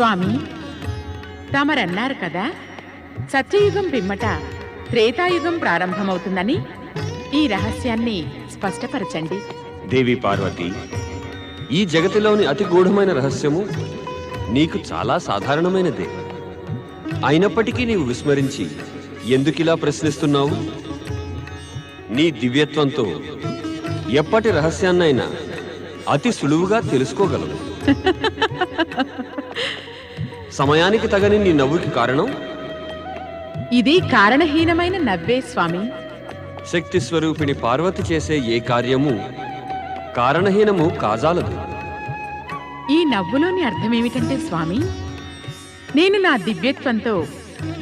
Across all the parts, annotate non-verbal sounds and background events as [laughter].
స్వామి తమరన్నారు కదా? సత్యయుగం పిమ్మట త్రేతాయుగం ప్రారంభమవుతుందని ఈ రహస్యాన్ని స్పష్టపరచండి. దేవి పార్వతి ఈ జగతిలోని అతి గూఢమైన రహస్యము నీకు చాలా సాధారణమైనదే. అయినప్పటికీ నీవు విస్మరించి ఎందుకిలా ప్రశ్నిస్తున్నావు? నీ దివ్యత్వంతో ఎప్పటి రహస్యాన్నైనా అతి సులువుగా తెలుసుకోగలవు. [laughs] సమయానికి తగని నీ నవ్వుకి కారణం? ఇది కారణహీనమైన నవ్వే స్వామి. శక్తి స్వరూపిణి పార్వతి చేసే ఏ కార్యము కారణహీనము కాజాలదు. ఈ నవ్వులోని అర్థమేమిటంటే స్వామి నేను నా దివ్యత్వంతో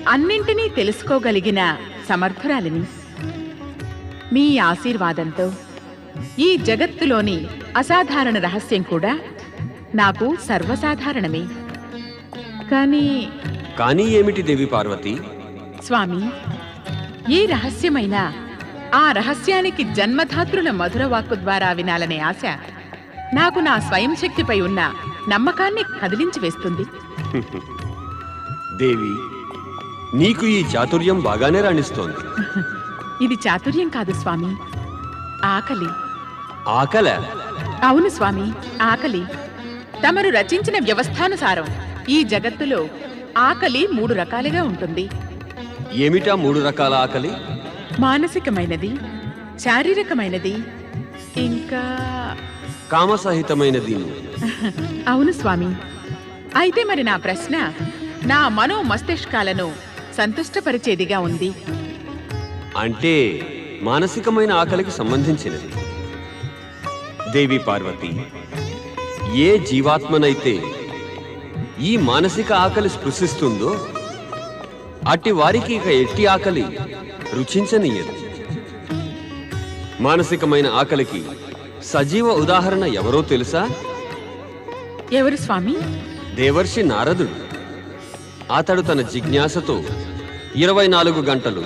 అన్నింటినీ తెలుసుకోగలిగిన సమర్థురాలిని. మీ ఆశీర్వాదంతో ఈ జగత్తులోని అసాధారణ రహస్యం కూడా నాకు సర్వసాధారణమే. కానీ కానీ ఏమిటి దేవి పార్వతి? స్వామి ఏ రహస్యమైనా ఆ రహస్యానికి జన్మధాత్రుల మధుర వాక్కు ద్వారా వినాలనే ఆశ నాకు నా స్వయం శక్తిపై ఉన్న నమ్మకాన్ని కదిలించి వేస్తుంది. దేవి నీకు ఈ చాతుర్యం బాగానే రాణిస్తోంది. ఇది చాతుర్యం కాదు స్వామి ఆకలి. ఆకల? అవును స్వామి ఆకలి. తమరు రచించిన వ్యవస్థానుసారం. ఈ జగత్తులో ఆకలి మూడు రకాలుగా ఉంటుంది. ఏమిటా మూడు రకాల ఆకలి? మానసికమైనది శారీరకమైనది ఇంకా కామసహితమైనది. అవును స్వామి. అయితే మరి నా ప్రశ్న నా మనో మస్తిష్కాలను సంతుష్టపరిచేదిగా ఉంది. అంటే మానసికమైన ఆకలికి సంబంధించినది. దేవి పార్వతి ఏ జీవాత్మనైతే ఈ మానసిక ఆకలి స్పృశిస్తుందో అట్టి వారికి ఇక ఎట్టి ఆకలి రుచించనీయదు. మానసికమైన ఆకలికి సజీవ ఉదాహరణ ఎవరో తెలుసా? ఎవరు స్వామి? దేవర్షి నారదుడు. అతడు తన జిజ్ఞాసతో ఇరవై నాలుగు గంటలు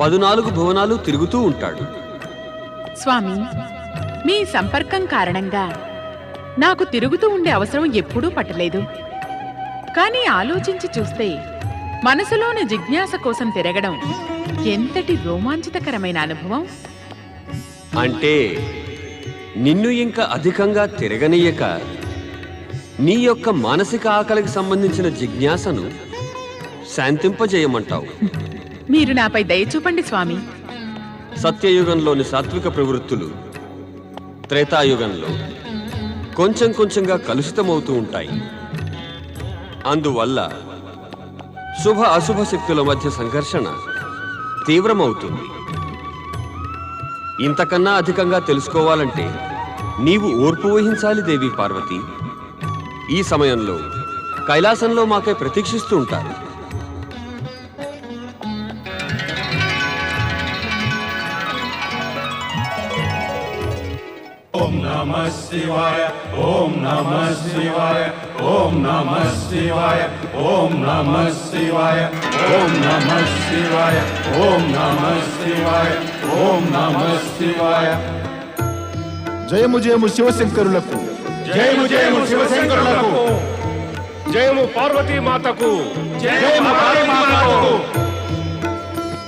పదునాలుగు భువనాలు తిరుగుతూ ఉంటాడు. స్వామి మీ సంపర్కం కారణంగా నాకు తిరుగుతూ ఉండే అవసరం ఎప్పుడూ పట్టలేదు. కానీ ఆలోచించి చూస్తే మనసులోని జిజ్ఞాస కోసం తిరగడం ఎంతటి రోమాంచితకరమైన అనుభవం? అంటే నిన్ను ఇంకా అధికంగా తిరగనీయక నీ యొక్క మానసిక ఆకలికి సంబంధించిన జిజ్ఞాసను శాంతింపజేయమంటావు. మీరు నాపై దయ చూపండి స్వామి. సత్యయుగంలోని సాత్విక ప్రవృత్తులు త్రేతాయుగంలో కొంచెం కొంచెంగా కలుషితమవుతూ ఉంటాయి. అందువల్ల శుభ అశుభ శక్తుల మధ్య సంఘర్షణ తీవ్రమవుతుంది. ఇంతకన్నా అధికంగా తెలుసుకోవాలంటే నీవు ఓర్పు వహించాలి దేవి పార్వతి. ఈ సమయంలో కైలాసంలో మాకై ప్రతీక్షిస్తూ ఉంటారు. నమ శివాయ ఓం నమ శివాయ ఓం నమ శివాయ ఓం నమ శివాయ ఓం నమ శివాయ ఓం నమ శివాయ ఓం నమ శివాయ జయము జయము శివశంకరులకు. జయము జయము శివశంకరులకు. జయము పార్వతీ మాతకు. జయము మాతకు.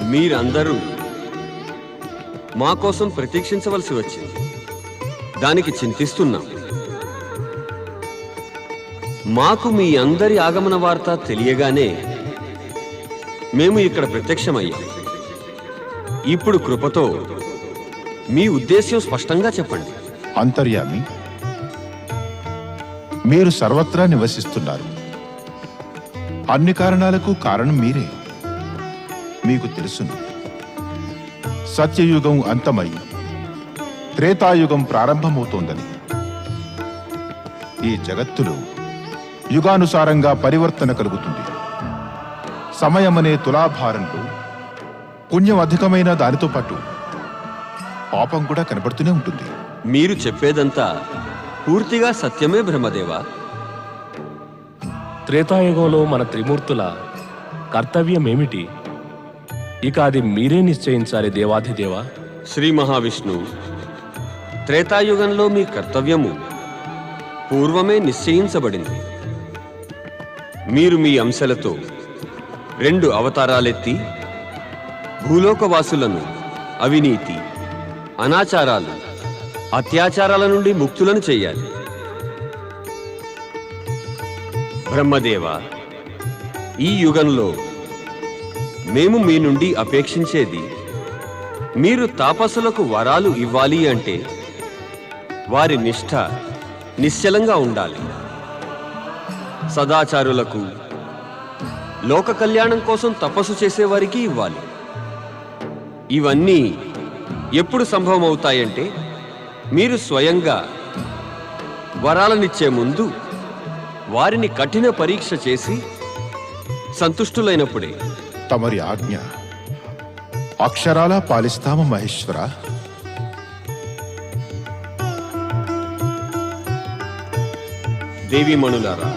మీరందరూ మా కోసం ప్రతీక్షించవలసి వచ్చింది. దానికి చింతిస్తున్నాం. మాకు మీ అందరి ఆగమన వార్త తెలియగానే మేము ఇక్కడ ప్రత్యక్షమయ్యాం. ఇప్పుడు కృపతో మీ ఉద్దేశ్యం స్పష్టంగా చెప్పండి. అంతర్యామి మీరు సర్వత్రా నివసిస్తున్నారు. అన్ని కారణాలకు కారణం మీరే. మీకు తెలుసును. సత్యయుగం అంతమయ్యి త్రేతాయుగం ప్రారంభమవుతోందని. ఈ జగత్తులో యుగానుసారంగా పరివర్తన కలుగుతుంది. సమయమనే తులాభారంలో పుణ్యం అధికమైన దానితో పాటు పాపం కూడా కనబడుతూనే ఉంటుంది. మీరు చెప్పేదంతా పూర్తిగా సత్యమే బ్రహ్మదేవా? త్రేతాయుగంలో మన త్రిమూర్తుల కర్తవ్యమేమిటి? ఇక అది మీరే నిశ్చయించాలి దేవాధిదేవా? శ్రీ మహావిష్ణు త్రేతాయుగంలో మీ కర్తవ్యము పూర్వమే నిశ్చయించబడింది. మీరు మీ అంశలతో రెండు అవతారాలెత్తి భూలోకవాసులను అవినీతి అనాచారాలు అత్యాచారాల నుండి ముక్తులను చేయాలి. బ్రహ్మదేవ ఈ యుగంలో మేము మీ నుండి అపేక్షించేది మీరు తాపసులకు వరాలు ఇవ్వాలి అంటే వారి నిష్ఠ నిశ్చలంగా ఉండాలి. సదాచారులకు లోక కళ్యాణం కోసం తపస్సు చేసేవారికి ఇవ్వాలి. ఇవన్నీ ఎప్పుడు సంభవం అవుతాయంటే మీరు స్వయంగా వరాలనిచ్చే ముందు వారిని కఠిన పరీక్ష చేసి సంతుష్టులైనప్పుడే. తమరి ఆజ్ఞ అక్షరాలా పాలిస్తాము మహేశ్వరా. దేవీమణులారా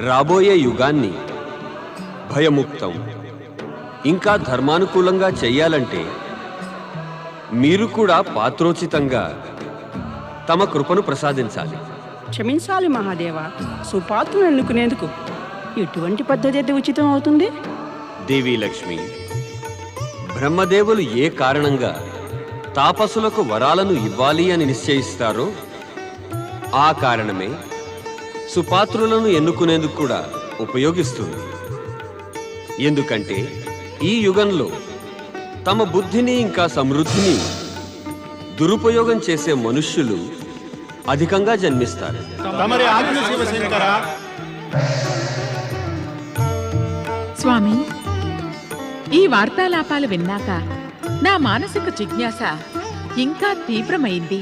రాబోయే యుగాన్ని భయముక్తం ఇంకా ధర్మానుకూలంగా చెయ్యాలంటే మీరు కూడా పాత్రోచితంగా తమ కృపను ప్రసాదించాలి. క్షమించాలి మహాదేవ సుపాత్రను ఎన్నుకునేందుకు ఎటువంటి పద్ధతి అయితే ఉచితం అవుతుంది? దేవీ లక్ష్మి బ్రహ్మదేవులు ఏ కారణంగా తాపసులకు వరాలను ఇవ్వాలి అని నిశ్చయిస్తారో ఆ కారణమే సుపాత్రులను ఎన్నుకునేందుకు కూడా ఉపయోగిస్తుంది. ఎందుకంటే ఈ యుగంలో తమ బుద్ధిని ఇంకా సమృద్ధిని దురుపయోగం చేసే మనుష్యులు అధికంగా జన్మిస్తారు. స్వామి ఈ వార్తాలాపాలు విన్నాక నా మానసిక జిజ్ఞాస ఇంకా తీవ్రమైంది.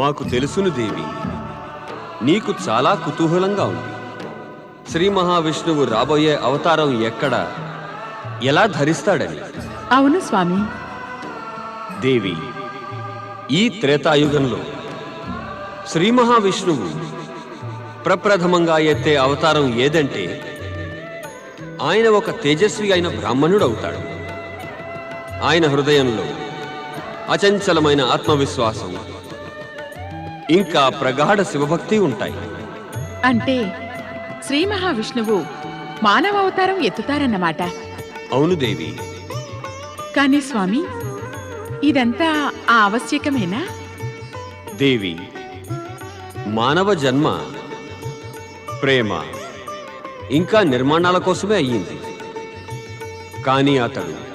మాకు తెలుసును దేవి నీకు చాలా కుతూహలంగా ఉంది. శ్రీ మహావిష్ణువు రాబోయే అవతారం ఎక్కడ? ఎలా ధరిస్తాడని? అవును స్వామి. దేవి ఈ త్రేతాయుగంలో శ్రీ మహావిష్ణువు ప్రప్రథమంగా ఎత్తే అవతారం ఏదంటే ఆయన ఒక తేజస్వి అయిన బ్రాహ్మణుడు అవుతాడు ఆయన హృదయంలో అచంచలమైన ఆత్మవిశ్వాసం ఇంకా ప్రగాఢ శివభక్తి ఉంటాయి. అంటే శ్రీ మహావిష్ణువు మానవ అవతారం ఎత్తుతారన్నమాట. అవును దేవి. కానీ స్వామి ఇదంతా ఆ ఆవశ్యకమేనా? దేవి మానవ జన్మ ప్రేమ ఇంకా నిర్మాణాల కోసమే అయ్యింది. కానీ అతడు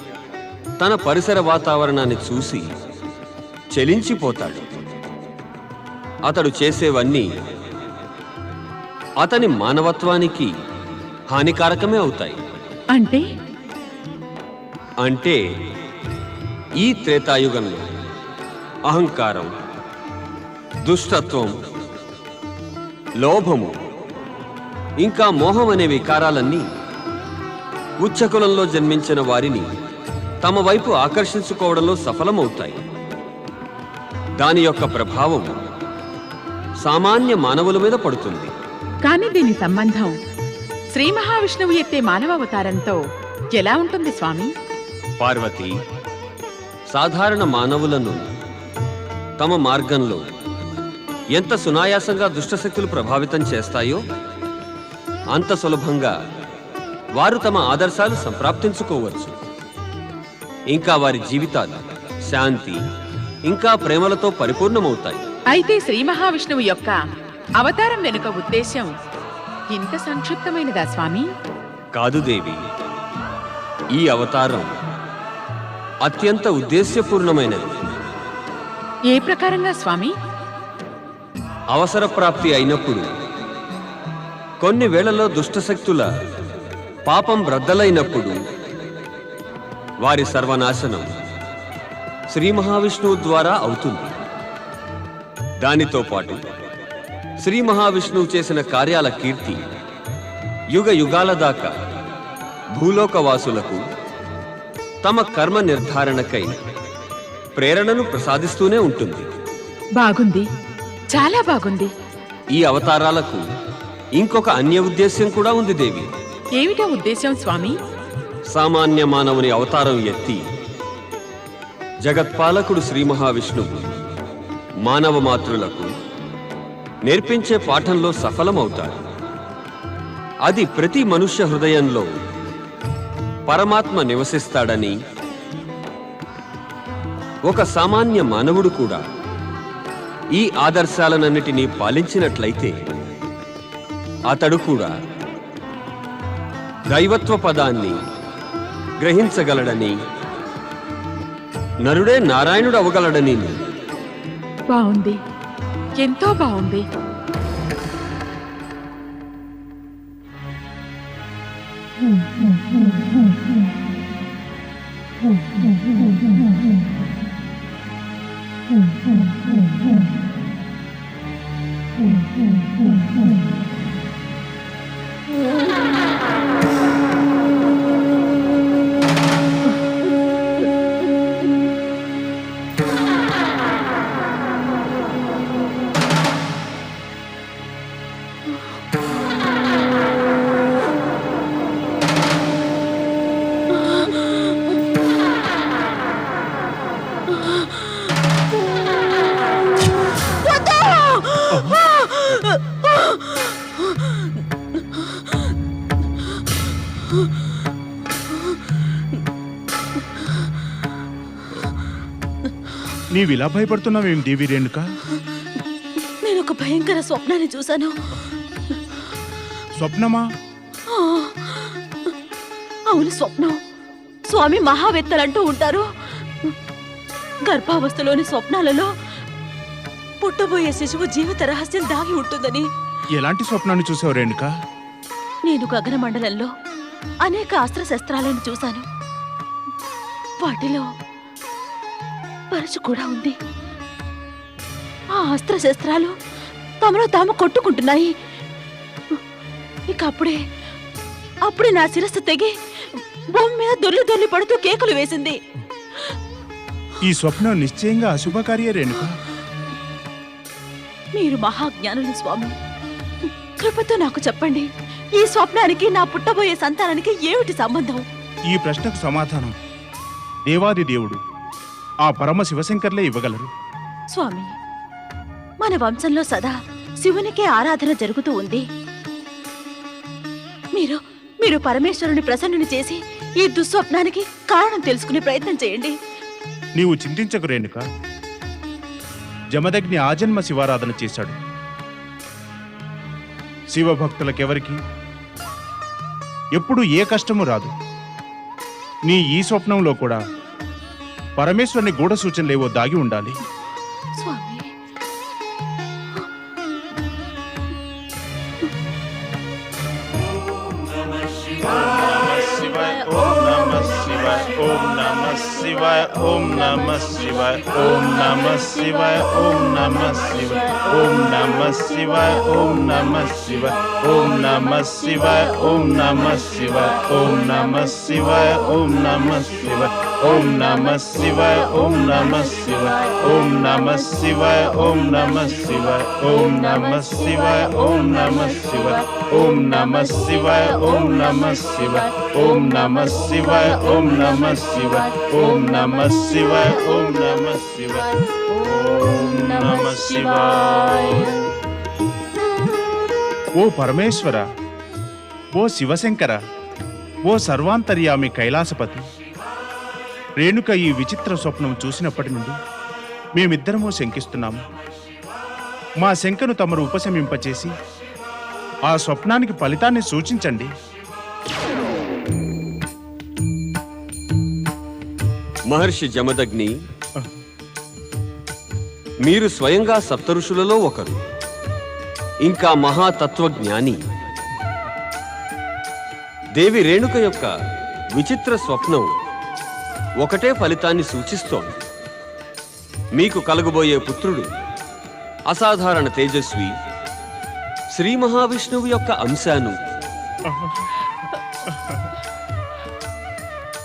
తన పరిసర వాతావరణాన్ని చూసి చెలించిపోతాడు. అతడు చేసేవన్నీ అతని మానవత్వానికి హానికారకమే అవుతాయి. అంటే? అంటే ఈ త్రేతాయుగంలో అహంకారం దుష్టత్వం లోభము ఇంకా మోహం అనే వికారాలన్నీ ఉచ్చకులంలో జన్మించిన వారిని తమ వైపు ఆకర్షించుకోవడంలో సఫలమవుతాయి. దాని యొక్క ప్రభావం సామాన్య మానవుల మీద పడుతుంది. కానీ దీని సంబంధం శ్రీ మహావిష్ణువు ఎత్తే మానవ అవతారంతో ఎలా ఉంటుంది స్వామి? పార్వతి సాధారణ మానవులను తమ మార్గంలో ఎంత సునాయాసంగా దుష్టశక్తులు ప్రభావితం చేస్తాయో అంత సులభంగా వారు తమ ఆదర్శాలు సంప్రాప్తించుకోవచ్చు. ఇంకా వారి జీవితాలు శాంతి ఇంకా ప్రేమలతో పరిపూర్ణమవుతాయి. అయితే శ్రీ మహావిష్ణువు యొక్క అవతారం వెనుక ఉద్దేశం ఇంత సంక్షిప్తమైనదా స్వామి? కాదు దేవి. ఈ అవతారం అత్యంత ఉద్దేశ్యపూర్ణమైనది. ఏ ప్రకారంగా స్వామి? అవసర ప్రాప్తి అయినప్పుడు కొన్ని వేళల్లో దుష్టశక్తుల పాపం బ్రద్దలైనప్పుడు వారి సర్వనాశనం శ్రీ మహావిష్ణువు ద్వారా అవుతుంది. దానితో పాటు శ్రీ మహావిష్ణువు చేసిన కార్యాల కీర్తి యుగ యుగాల దాకా భూలోకవాసులకు తమ కర్మ నిర్ధారణకై ప్రేరణను ప్రసాదిస్తూనే ఉంటుంది. బాగుంది. చాలా బాగుంది. ఈ అవతారాలకు ఇంకొక అన్య ఉద్దేశ్యం కూడా ఉంది దేవి. ఏమిటా ఉద్దేశం స్వామి? సామాన్య మానవుని అవతారం ఎత్తి జగత్పాలకుడు శ్రీ మహావిష్ణువు మానవ మాతృలకు నేర్పించే పాఠంలో సఫలమవుతారు. అది ప్రతి మనుష్య హృదయంలో పరమాత్మ నివసిస్తాడని ఒక సామాన్య మానవుడు కూడా ఈ ఆదర్శాలనన్నిటినీ పాలించినట్లయితే అతడు కూడా దైవత్వ పదాన్ని గ్రహించగలడని నరుడే నారాయణుడు అవగలడని బాగుంది ఎంతో బాగుంది Mm-hmm. నీవిలా భయపడుతున్నావేం దేవి రేణుక? నేను ఒక భయంకర స్వప్నాన్ని చూశాను. స్వప్నమా? అవును స్వప్నం. స్వామి మహావేత్తలంటూ ఉంటారు. గర్భావస్థలోని స్వప్నాలలో పుట్టబోయే శిశువు జీవిత రహస్యం దాగి ఉంటుందని. ఎలాంటి స్వప్నాన్ని చూసావు రేణుక? నేను గగన మండలంలో అనేక అస్త్రశస్త్రాలను చూశాను. వాటిలో పరచు కూడా ఉంది. ఆ అస్త్రశస్త్రాలు తమలో తాము కొట్టుకుంటున్నాయి. ఇక అప్పుడే అప్పుడే నా శిరస్సు తెగి భూమి మీద దొర్లి దొర్లి పడుతూ కేకులు వేసింది. ఈ స్వప్నం నిశ్చయంగా అశుభకార్యే రేణుక. మీరు మహాజ్ఞానులు స్వామి. కృపతో నాకు చెప్పండి ఈ స్వప్నానికి నా పుట్టబోయే సంతానానికి ఏమిటి సంబంధం? ఈ ప్రశ్నకు సమాధానం. దేవాది దేవుడు. ఆ పరమ శివశంకర్లే ఇవ్వగలరు. స్వామి మన వంశంలో సదా శివునికే ఆరాధన జరుగుతూ ఉంది. మీరు మీరు పరమేశ్వరుని ప్రసన్నుని చేసి ఈ దుస్వప్నానికి కారణం తెలుసుకునే ప్రయత్నం చేయండి. నీవు చింతించకు రేణుక. జమదగ్ని ఆజన్మ శివారాధన చేశాడు. శివభక్తులకెవరికి? ఎప్పుడు ఏ కష్టము రాదు. నీ ఈ స్వప్నంలో కూడా పరమేశ్వరుని గూఢ సూచనలేవో దాగి ఉండాలి స్వామి ఓం నమ శివాయ ఓం నమ శివాయ ఓం నమ శివాయ ఓం నమ శివాయ ఓం నమ శివాయ ఓం నమ శివాయ ఓం నమ శివాయ ఓం నమ శివాయ ఓం నమ శివాయ ఓం నమ శివాయ ఓం నమ శివాయ ఓం నమ శివాయ ఓం నమ శివాయ ఓం నమ శివాయ ఓం నమ శివాయ ఓం నమ శివాయ ఓం నమ శివాయ ఓం నమ శివాయ ఓం నమ శివాయ ఓం నమ శివాయ ఓం నమ శివాయ ఓం నమ శివాయ ఓం నమ శివాయ ఓ పరమేశ్వర ఓ శివశంకర ఓ సర్వాంతర్యామి కైలాసపతి రేణుక ఈ విచిత్ర స్వప్నం చూసినప్పటి నుండి మేమిద్దరము శంకిస్తున్నాము మా శంకను తమరు ఉపశమింపచేసి ఆ స్వప్నానికి ఫలితాన్ని సూచించండి. మహర్షి జమదగ్ని మీరు స్వయంగా సప్తఋషులలో ఒకరు. ఇంకా మహాతత్వజ్ఞాని. దేవి రేణుక యొక్క విచిత్ర స్వప్నం ఒకటే ఫలితాన్ని సూచిస్తోంది. మీకు కలగబోయే పుత్రుడు అసాధారణ తేజస్వి శ్రీ మహావిష్ణువు యొక్క అంశాను.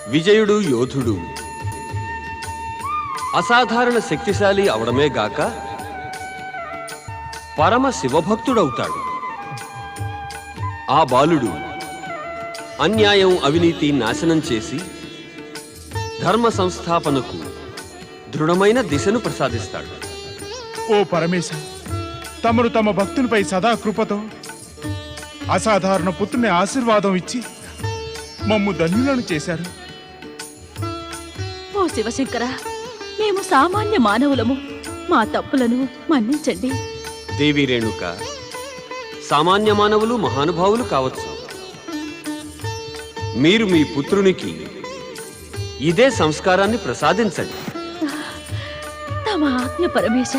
విజయుడు యోధుడు. అసాధారణ శక్తిశాలి అవడమే గాక పరమ శివభక్తుడవుతాడు. ఆ బాలుడు అన్యాయం అవినీతి నాశనం చేసి ధర్మ సంస్థాపనకు దృఢమైన దిశను ప్రసాదిస్తాడు. ఓ పరమేశ తమరు తమ భక్తులపై సదా కృపతో అసాధారణ పుత్రుని ఆశీర్వాదం ఇచ్చి మమ్ము ధన్యులను చేశారు. ఓ శివశంకర మేము సామాన్య మానవులము. మా తప్పులను మన్నించండి. దేవి రేణుక సామాన్య మానవులు మహానుభావులు కావచ్చు. మీరు మీ పుత్రునికి ఇదే సంస్కారాన్ని ప్రసాదించండి. తమ ఆజ్ఞ పరమేశ.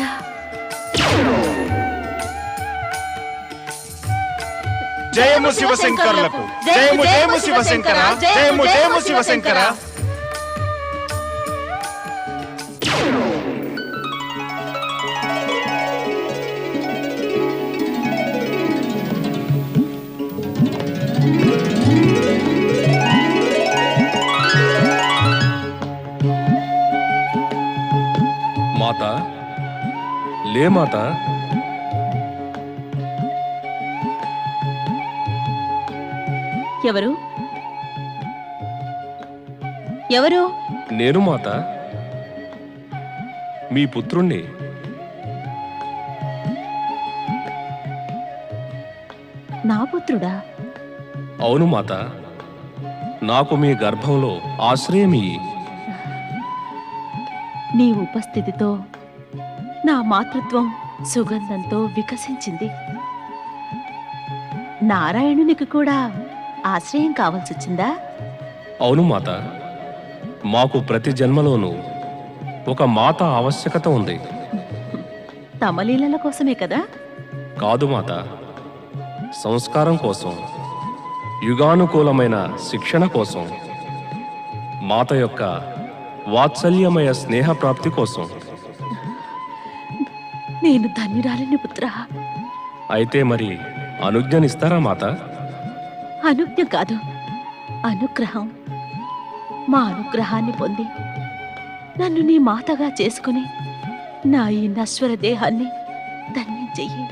జయము శివశంకరులకు. జయము జయము శివశంకర జయము జయము శివశంకర. మాత? లే మాత? ఎవరు? ఎవరు? నేను మాత. మీ పుత్రుణ్ణి. నా పుత్రుడా? అవును మాత. నాకు మీ గర్భంలో ఆశ్రయమియ్యి. నీ ఉపస్థితితో నా మాతృత్వం సుగంధంతో వికసించింది. నారాయణునికి కూడా ఆశ్రయం కావాల్సొచ్చిందా? అవును మాత. మాకు ప్రతి జన్మలోనూ ఒక మాత ఆవశ్యకత ఉంది. తమలీలల కోసమే కదా? కాదు మాత. సంస్కారం కోసం యుగానుకూలమైన శిక్షణ కోసం మాత యొక్క వాత్సల్యమయ స్నేహ ప్రాప్తి కోసం. నేను ధన్యురాలిని పుత్రా. అయితే మరి అనుజ్ఞనిస్తారా మాత? అనుజ్ఞ కాదు అనుగ్రహం. మా అనుగ్రహాన్ని పొంది నన్ను నీ మాతగా చేసుకుని నా ఈ నశ్వర దేహాన్ని ధన్యం చెయ్యి.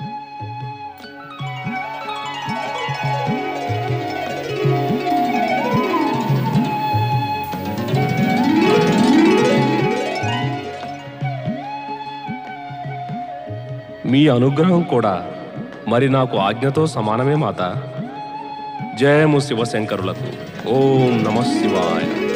మీ అనుగ్రహం కూడా మరి నాకు ఆజ్ఞతో సమానమే మాత. జయము శివశంకరులకు. ఓం నమ శివాయ.